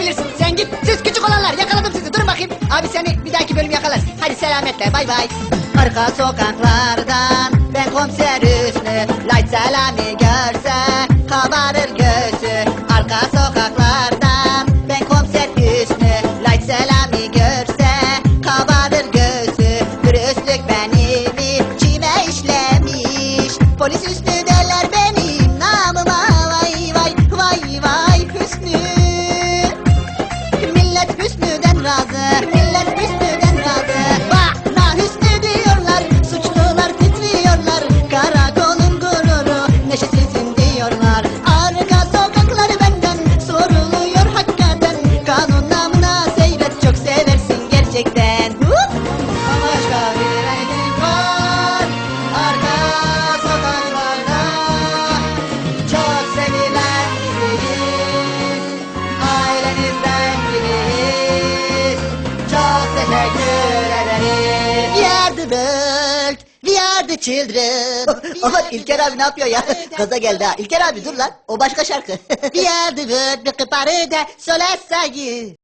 yapabilirsin. Sen git. Siz küçük olanlar yakaladım sizi. Durun bakayım. Abi seni bir dahaki bölüm yakalar. Hadi selametle. Bay bay. Arka sokaklardan razı, millet Hüsnü'den razı. Bana Hüsnü diyorlar, suçlular titriyorlar. Karakolun gururu, neşesizim diyorlar. Arka sokakları benden soruluyor hakikaten. Kanun namına seyret, çok seversin gerçekten. Hup! Başka Teşekkür ederiz. We are the world. We are the children. Aman İlker abi ne yapıyor ya? Gaza geldi ha. İlker abi dur lan. O başka şarkı. We are the world. Ne de sola sayı.